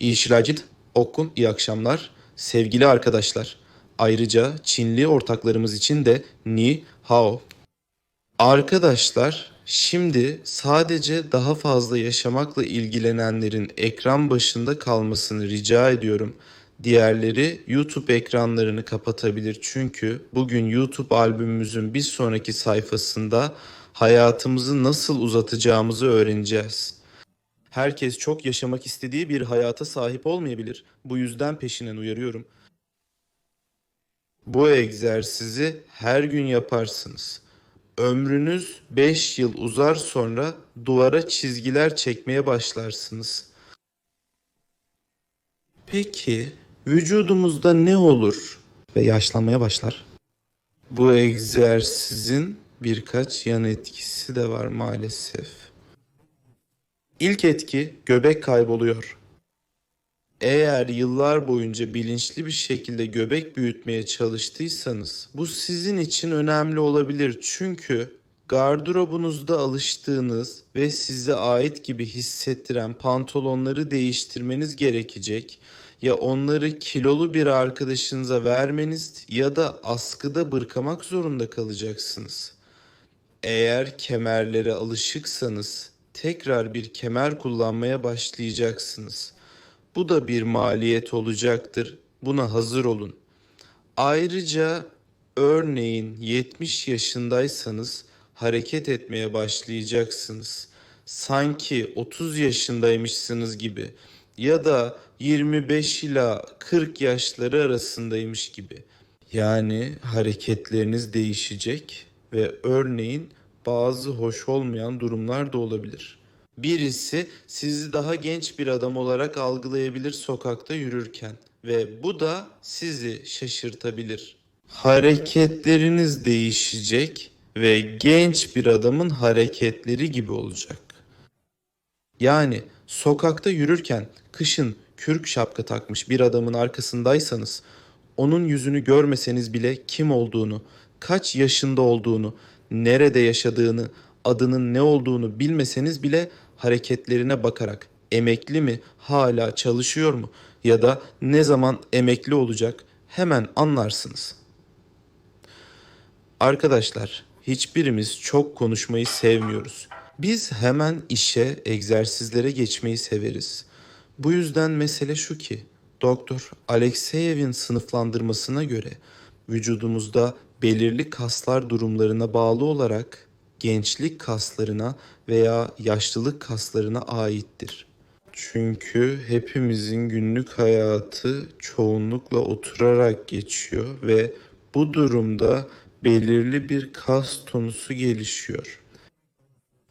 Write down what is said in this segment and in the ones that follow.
İşracit, Okun, iyi akşamlar. Sevgili arkadaşlar, ayrıca Çinli ortaklarımız için de Ni Hao. Arkadaşlar, şimdi sadece daha fazla yaşamakla ilgilenenlerin ekran başında kalmasını rica ediyorum. Diğerleri YouTube ekranlarını kapatabilir çünkü bugün YouTube albümümüzün bir sonraki sayfasında hayatımızı nasıl uzatacağımızı öğreneceğiz. Herkes çok yaşamak istediği bir hayata sahip olmayabilir. Bu yüzden peşinden uyarıyorum. Bu egzersizi her gün yaparsınız. Ömrünüz 5 yıl uzar sonra duvara çizgiler çekmeye başlarsınız. Peki vücudumuzda ne olur ve yaşlanmaya başlar? Bu egzersizin birkaç yan etkisi de var maalesef. İlk etki göbek kayboluyor. Eğer yıllar boyunca bilinçli bir şekilde göbek büyütmeye çalıştıysanız bu sizin için önemli olabilir. Çünkü gardırobunuzda alıştığınız ve size ait gibi hissettiren pantolonları değiştirmeniz gerekecek. Ya onları kilolu bir arkadaşınıza vermeniz ya da askıda bırkamak zorunda kalacaksınız. Eğer kemerlere alışıksanız tekrar bir kemer kullanmaya başlayacaksınız. Bu da bir maliyet olacaktır. Buna hazır olun. Ayrıca örneğin 70 yaşındaysanız hareket etmeye başlayacaksınız. Sanki 30 yaşındaymışsınız gibi ya da 25 ila 40 yaşları arasındaymış gibi. Yani hareketleriniz değişecek ve örneğin bazı hoş olmayan durumlar da olabilir. Birisi sizi daha genç bir adam olarak algılayabilir sokakta yürürken ve bu da sizi şaşırtabilir. Hareketleriniz değişecek ve genç bir adamın hareketleri gibi olacak. Yani sokakta yürürken kışın kürk şapka takmış bir adamın arkasındaysanız onun yüzünü görmeseniz bile kim olduğunu, kaç yaşında olduğunu, nerede yaşadığını, adının ne olduğunu bilmeseniz bile hareketlerine bakarak emekli mi, hala çalışıyor mu ya da ne zaman emekli olacak hemen anlarsınız. Arkadaşlar, hiçbirimiz çok konuşmayı sevmiyoruz. Biz hemen işe, egzersizlere geçmeyi severiz. Bu yüzden mesele şu ki, Doktor Alexeyev'in sınıflandırmasına göre vücudumuzda belirli kaslar durumlarına bağlı olarak gençlik kaslarına veya yaşlılık kaslarına aittir. Çünkü hepimizin günlük hayatı çoğunlukla oturarak geçiyor ve bu durumda belirli bir kas tonusu gelişiyor.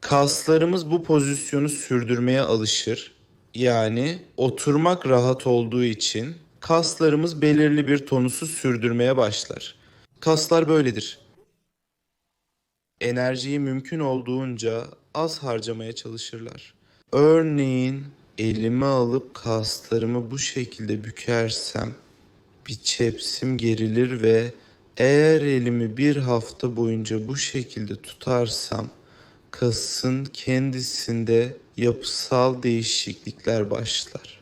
Kaslarımız bu pozisyonu sürdürmeye alışır. Yani oturmak rahat olduğu için kaslarımız belirli bir tonusu sürdürmeye başlar. Kaslar böyledir. Enerjiyi mümkün olduğunca az harcamaya çalışırlar. Örneğin elime alıp kaslarımı bu şekilde bükersem bicepsim gerilir ve eğer elimi bir hafta boyunca bu şekilde tutarsam kasın kendisinde yapısal değişiklikler başlar.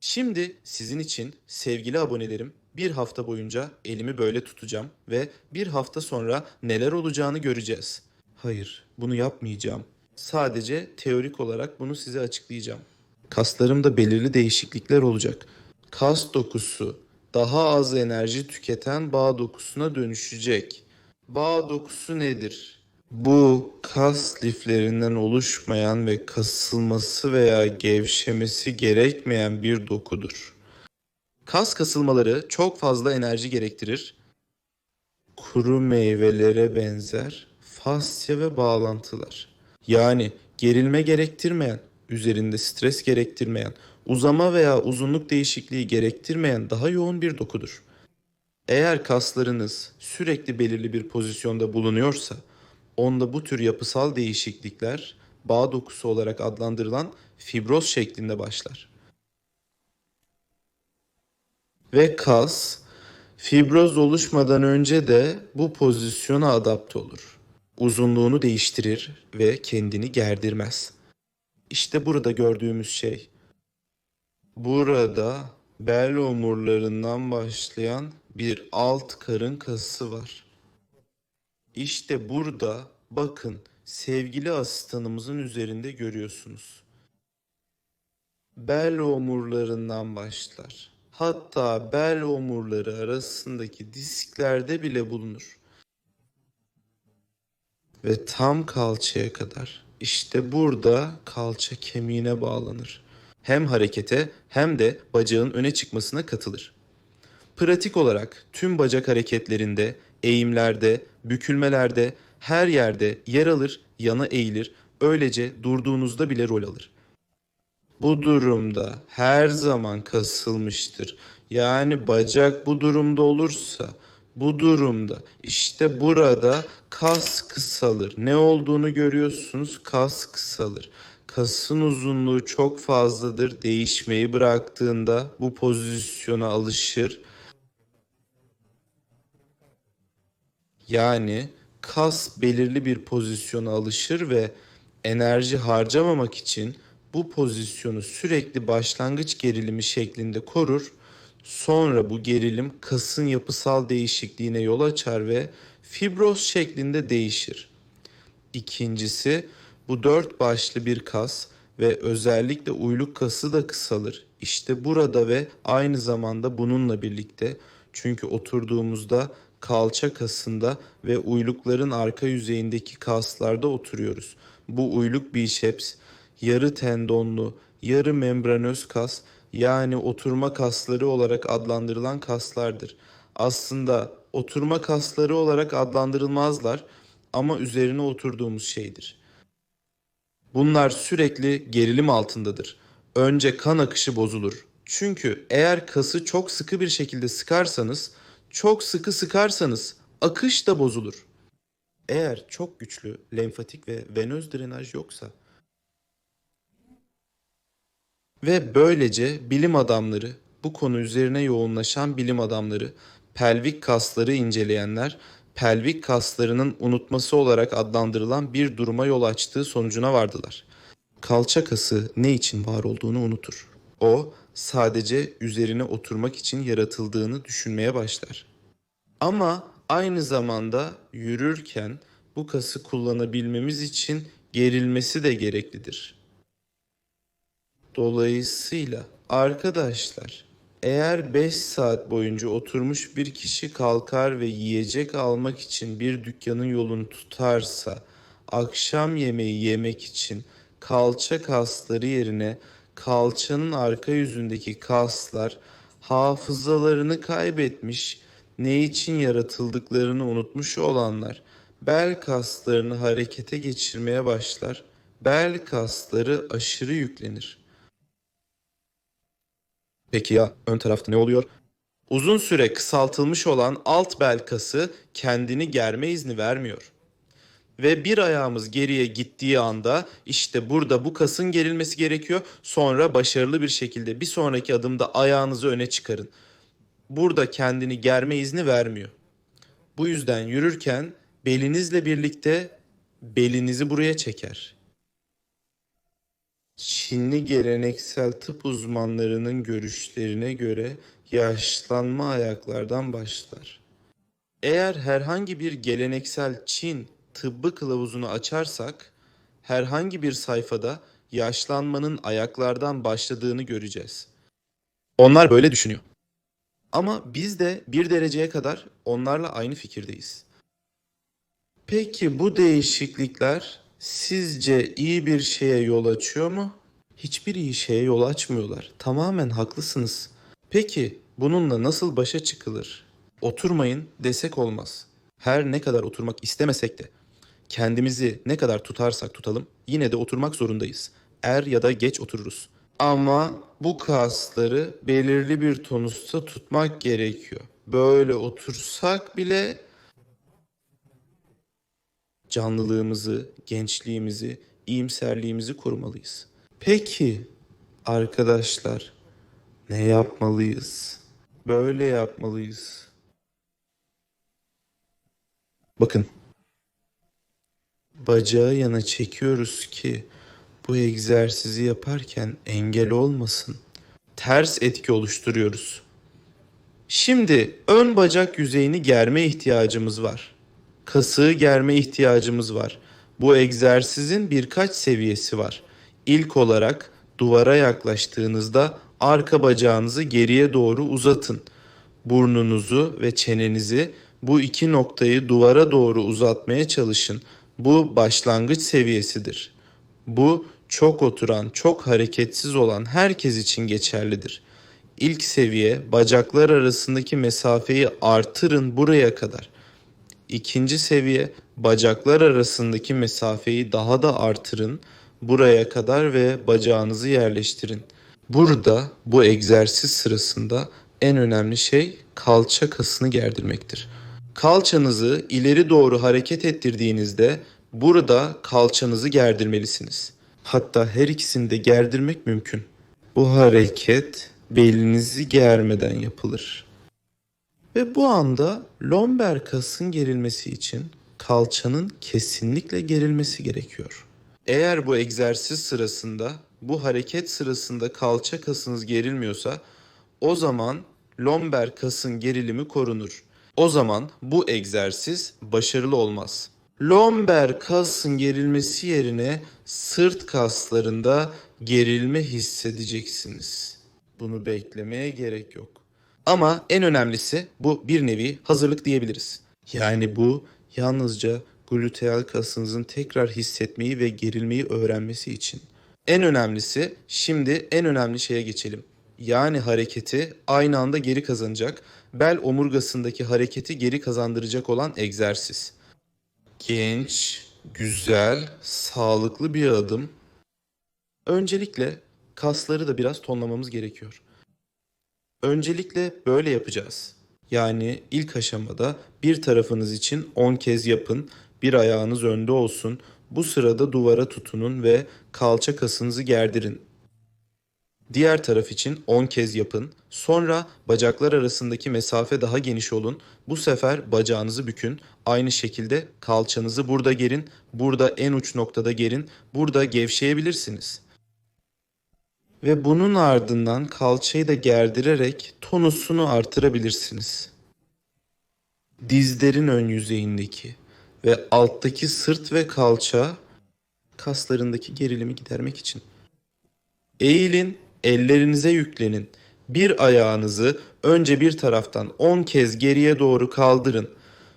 Şimdi sizin için sevgili abonelerim bir hafta boyunca elimi böyle tutacağım ve bir hafta sonra neler olacağını göreceğiz. Hayır, bunu yapmayacağım. Sadece teorik olarak bunu size açıklayacağım. Kaslarımda belirli değişiklikler olacak. Kas dokusu daha az enerji tüketen bağ dokusuna dönüşecek. Bağ dokusu nedir? Bu kas liflerinden oluşmayan ve kasılması veya gevşemesi gerekmeyen bir dokudur. Kas kasılmaları çok fazla enerji gerektirir. Kuru meyvelere benzer fasya ve bağlantılar. Yani gerilme gerektirmeyen, üzerinde stres gerektirmeyen, uzama veya uzunluk değişikliği gerektirmeyen daha yoğun bir dokudur. Eğer kaslarınız sürekli belirli bir pozisyonda bulunuyorsa, onda bu tür yapısal değişiklikler bağ dokusu olarak adlandırılan fibroz şeklinde başlar. Ve kas fibroz oluşmadan önce de bu pozisyona adapte olur. Uzunluğunu değiştirir ve kendini gerdirmez. İşte burada gördüğümüz şey. Burada bel omurlarından başlayan bir alt karın kası var. İşte burada bakın sevgili asistanımızın üzerinde görüyorsunuz. Bel omurlarından başlar. Hatta bel omurları arasındaki disklerde bile bulunur. Ve tam kalçaya kadar. İşte burada kalça kemiğine bağlanır. Hem harekete hem de bacağın öne çıkmasına katılır. Pratik olarak tüm bacak hareketlerinde, eğimlerde, bükülmelerde, her yerde yer alır, yana eğilir, öylece durduğunuzda bile rol alır. Bu durumda her zaman kasılmıştır. Yani bacak bu durumda olursa bu durumda işte burada kas kısalır. Ne olduğunu görüyorsunuz kas kısalır. Kasın uzunluğu çok fazladır. Değişmeyi bıraktığında bu pozisyona alışır. Yani kas belirli bir pozisyona alışır ve enerji harcamamak için bu pozisyonu sürekli başlangıç gerilimi şeklinde korur. Sonra bu gerilim kasın yapısal değişikliğine yol açar ve fibroz şeklinde değişir. İkincisi bu dört başlı bir kas ve özellikle uyluk kası da kısalır. İşte burada ve aynı zamanda bununla birlikte çünkü oturduğumuzda kalça kasında ve uylukların arka yüzeyindeki kaslarda oturuyoruz. Bu uyluk biceps yarı tendonlu, yarı membranöz kas yani oturma kasları olarak adlandırılan kaslardır. Aslında oturma kasları olarak adlandırılmazlar ama üzerine oturduğumuz şeydir. Bunlar sürekli gerilim altındadır. Önce kan akışı bozulur. Çünkü eğer kası çok sıkı bir şekilde sıkarsanız, çok sıkı sıkarsanız akış da bozulur. Eğer çok güçlü lenfatik ve venöz drenaj yoksa ve böylece bilim adamları, bu konu üzerine yoğunlaşan bilim adamları, pelvik kasları inceleyenler, pelvik kaslarının unutması olarak adlandırılan bir duruma yol açtığı sonucuna vardılar. Kalça kası ne için var olduğunu unutur. O sadece üzerine oturmak için yaratıldığını düşünmeye başlar. Ama aynı zamanda yürürken bu kası kullanabilmemiz için gerilmesi de gereklidir. Dolayısıyla arkadaşlar eğer 5 saat boyunca oturmuş bir kişi kalkar ve yiyecek almak için bir dükkanın yolunu tutarsa akşam yemeği yemek için kalça kasları yerine kalçanın arka yüzündeki kaslar hafızalarını kaybetmiş, ne için yaratıldıklarını unutmuş olanlar bel kaslarını harekete geçirmeye başlar. Bel kasları aşırı yüklenir. Peki ya ön tarafta ne oluyor? Uzun süre kısaltılmış olan alt bel kası kendini germe izni vermiyor. Ve bir ayağımız geriye gittiği anda işte burada bu kasın gerilmesi gerekiyor. Sonra başarılı bir şekilde bir sonraki adımda ayağınızı öne çıkarın. Burada kendini germe izni vermiyor. Bu yüzden yürürken belinizle birlikte belinizi buraya çeker. Çinli geleneksel tıp uzmanlarının görüşlerine göre yaşlanma ayaklardan başlar. Eğer herhangi bir geleneksel Çin tıbbı kılavuzunu açarsak herhangi bir sayfada yaşlanmanın ayaklardan başladığını göreceğiz. Onlar böyle düşünüyor. Ama biz de bir dereceye kadar onlarla aynı fikirdeyiz. Peki bu değişiklikler sizce iyi bir şeye yol açıyor mu? Hiçbir iyi şeye yol açmıyorlar. Tamamen haklısınız. Peki bununla nasıl başa çıkılır? Oturmayın desek olmaz. Her ne kadar oturmak istemesek de kendimizi ne kadar tutarsak tutalım yine de oturmak zorundayız. Er ya da geç otururuz. Ama bu kasları belirli bir tonusta tutmak gerekiyor. Böyle otursak bile canlılığımızı, gençliğimizi, iyimserliğimizi korumalıyız. Peki arkadaşlar ne yapmalıyız? Böyle yapmalıyız. Bakın bacağı yana çekiyoruz ki Bu egzersizi yaparken engel olmasın. Ters etki oluşturuyoruz. Şimdi ön bacak yüzeyini germe ihtiyacımız var. Kasığı germe ihtiyacımız var. Bu egzersizin birkaç seviyesi var. İlk olarak duvara yaklaştığınızda arka bacağınızı geriye doğru uzatın. Burnunuzu ve çenenizi bu iki noktayı duvara doğru uzatmaya çalışın. Bu başlangıç seviyesidir. Bu çok oturan, çok hareketsiz olan herkes için geçerlidir. İlk seviye bacaklar arasındaki mesafeyi artırın buraya kadar. İkinci seviye bacaklar arasındaki mesafeyi daha da artırın buraya kadar ve bacağınızı yerleştirin. Burada bu egzersiz sırasında en önemli şey kalça kasını gerdirmektir. Kalçanızı ileri doğru hareket ettirdiğinizde burada kalçanızı gerdirmelisiniz. Hatta her ikisini de gerdirmek mümkün. Bu hareket belinizi germeden yapılır. Ve bu anda lomber kasın gerilmesi için kalçanın kesinlikle gerilmesi gerekiyor. Eğer bu egzersiz sırasında, bu hareket sırasında kalça kasınız gerilmiyorsa o zaman lomber kasın gerilimi korunur. O zaman bu egzersiz başarılı olmaz. Lomber kasın gerilmesi yerine sırt kaslarında gerilme hissedeceksiniz. Bunu beklemeye gerek yok. Ama en önemlisi bu bir nevi hazırlık diyebiliriz. Yani bu yalnızca gluteal kasınızın tekrar hissetmeyi ve gerilmeyi öğrenmesi için. En önemlisi şimdi en önemli şeye geçelim. Yani hareketi aynı anda geri kazanacak, bel omurgasındaki hareketi geri kazandıracak olan egzersiz. Genç, güzel, sağlıklı bir adım. Öncelikle kasları da biraz tonlamamız gerekiyor. Öncelikle böyle yapacağız. Yani ilk aşamada bir tarafınız için 10 kez yapın, bir ayağınız önde olsun. Bu sırada duvara tutunun ve kalça kasınızı gerdirin. Diğer taraf için 10 kez yapın. Sonra bacaklar arasındaki mesafe daha geniş olun. Bu sefer bacağınızı bükün. Aynı şekilde kalçanızı burada gerin. Burada en uç noktada gerin. Burada gevşeyebilirsiniz. Ve bunun ardından kalçayı da gerdirerek tonusunu artırabilirsiniz. Dizlerin ön yüzeyindeki ve alttaki sırt ve kalça kaslarındaki gerilimi gidermek için. Eğilin, ellerinize yüklenin. Bir ayağınızı önce bir taraftan 10 kez geriye doğru kaldırın.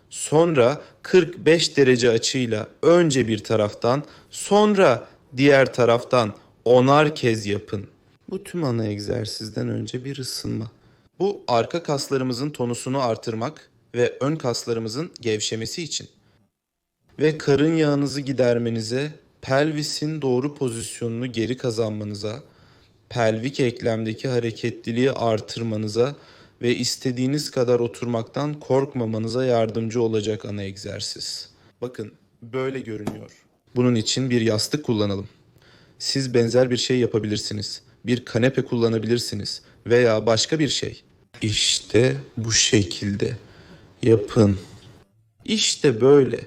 Sonra 45 derece açıyla önce bir taraftan, sonra diğer taraftan onar kez yapın. Bu tüm ana egzersizden önce bir ısınma. Bu arka kaslarımızın tonusunu artırmak ve ön kaslarımızın gevşemesi için. Ve karın yağınızı gidermenize, pelvisin doğru pozisyonunu geri kazanmanıza, pelvik eklemdeki hareketliliği artırmanıza ve istediğiniz kadar oturmaktan korkmamanıza yardımcı olacak ana egzersiz. Bakın böyle görünüyor. Bunun için bir yastık kullanalım. Siz benzer bir şey yapabilirsiniz. Bir kanepe kullanabilirsiniz veya başka bir şey. İşte bu şekilde yapın. İşte böyle.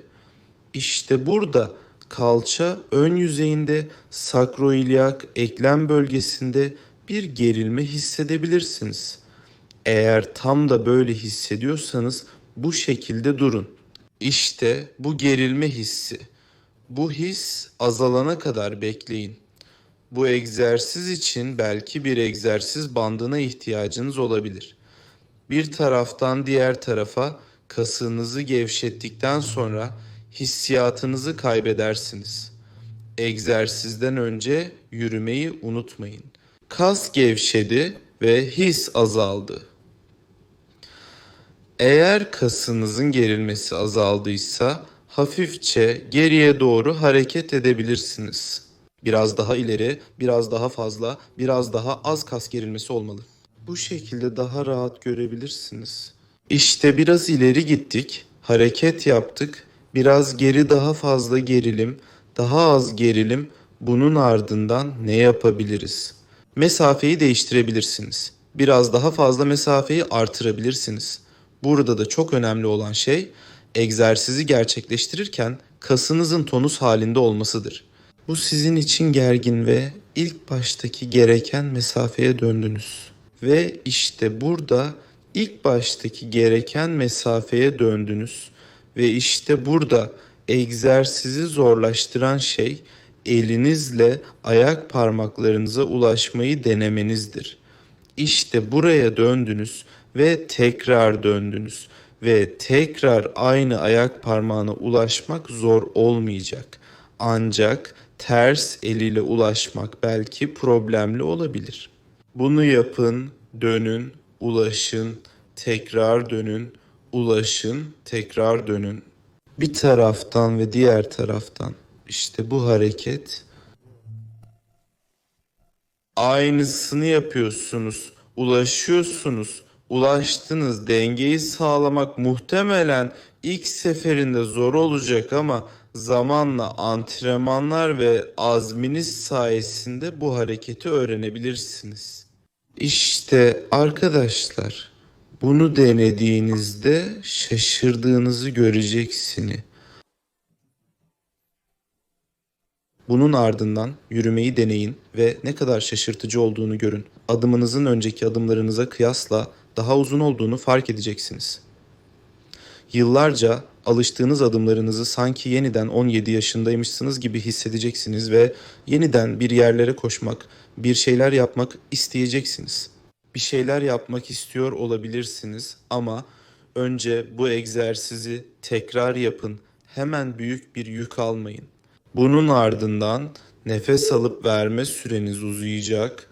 İşte burada kalça ön yüzeyinde sakroilyak eklem bölgesinde bir gerilme hissedebilirsiniz. Eğer tam da böyle hissediyorsanız bu şekilde durun. İşte bu gerilme hissi. Bu his azalana kadar bekleyin. Bu egzersiz için belki bir egzersiz bandına ihtiyacınız olabilir. Bir taraftan diğer tarafa kasınızı gevşettikten sonra hissiyatınızı kaybedersiniz. Egzersizden önce yürümeyi unutmayın. Kas gevşedi ve his azaldı. Eğer kasınızın gerilmesi azaldıysa hafifçe geriye doğru hareket edebilirsiniz. Biraz daha ileri, biraz daha fazla, biraz daha az kas gerilmesi olmalı. Bu şekilde daha rahat görebilirsiniz. İşte biraz ileri gittik, hareket yaptık, biraz geri daha fazla gerilim, daha az gerilim. Bunun ardından ne yapabiliriz? Mesafeyi değiştirebilirsiniz. Biraz daha fazla mesafeyi artırabilirsiniz. Burada da çok önemli olan şey egzersizi gerçekleştirirken kasınızın tonus halinde olmasıdır. Bu sizin için gergin ve ilk baştaki gereken mesafeye döndünüz. Ve işte burada ilk baştaki gereken mesafeye döndünüz. Ve işte burada egzersizi zorlaştıran şey elinizle ayak parmaklarınıza ulaşmayı denemenizdir. İşte buraya döndünüz ve tekrar döndünüz ve tekrar aynı ayak parmağına ulaşmak zor olmayacak. Ancak ters eliyle ulaşmak belki problemli olabilir. Bunu yapın, dönün, ulaşın, tekrar dönün, ulaşın, tekrar dönün. Bir taraftan ve diğer taraftan. İşte bu hareket Aynısını yapıyorsunuz. Ulaşıyorsunuz. Ulaştınız. Dengeyi sağlamak muhtemelen ilk seferinde zor olacak ama zamanla antrenmanlar ve azminiz sayesinde bu hareketi öğrenebilirsiniz. İşte arkadaşlar bunu denediğinizde şaşırdığınızı göreceksiniz. Bunun ardından yürümeyi deneyin ve ne kadar şaşırtıcı olduğunu görün. Adımınızın önceki adımlarınıza kıyasla daha uzun olduğunu fark edeceksiniz. Yıllarca alıştığınız adımlarınızı sanki yeniden 17 yaşındaymışsınız gibi hissedeceksiniz ve yeniden bir yerlere koşmak, bir şeyler yapmak isteyeceksiniz. Bir şeyler yapmak istiyor olabilirsiniz ama önce bu egzersizi tekrar yapın. Hemen büyük bir yük almayın. Bunun ardından nefes alıp verme süreniz uzayacak.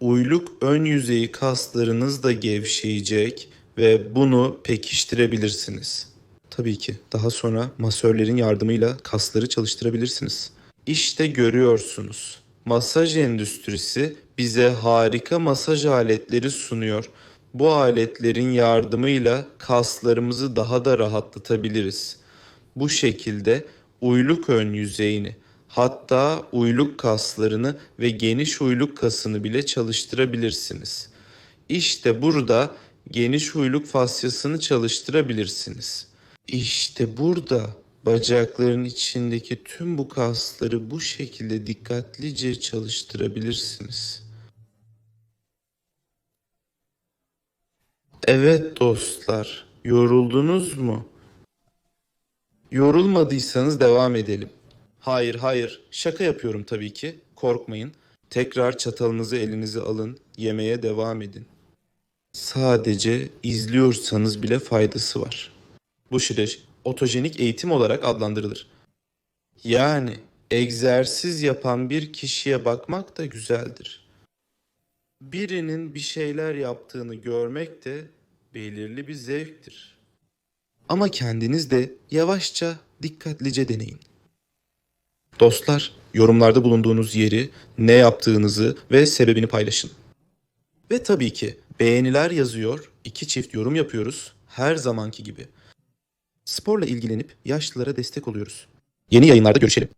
Uyluk ön yüzeyi kaslarınız da gevşeyecek ve bunu pekiştirebilirsiniz. Tabii ki daha sonra masörlerin yardımıyla kasları çalıştırabilirsiniz. İşte görüyorsunuz. Masaj endüstrisi bize harika masaj aletleri sunuyor. Bu aletlerin yardımıyla kaslarımızı daha da rahatlatabiliriz. Bu şekilde uyluk ön yüzeyini hatta uyluk kaslarını ve geniş uyluk kasını bile çalıştırabilirsiniz. İşte burada geniş uyluk fasyasını çalıştırabilirsiniz. İşte burada bacakların içindeki tüm bu kasları bu şekilde dikkatlice çalıştırabilirsiniz. Evet dostlar, yoruldunuz mu? Yorulmadıysanız devam edelim. Hayır, hayır. Şaka yapıyorum tabii ki. Korkmayın. Tekrar çatalınızı elinize alın. Yemeye devam edin. Sadece izliyorsanız bile faydası var. Bu süreç otojenik eğitim olarak adlandırılır. Yani egzersiz yapan bir kişiye bakmak da güzeldir. Birinin bir şeyler yaptığını görmek de belirli bir zevktir. Ama kendiniz de yavaşça, dikkatlice deneyin. Dostlar, yorumlarda bulunduğunuz yeri, ne yaptığınızı ve sebebini paylaşın. Ve tabii ki beğeniler yazıyor, iki çift yorum yapıyoruz her zamanki gibi. Sporla ilgilenip yaşlılara destek oluyoruz. Yeni yayınlarda görüşelim.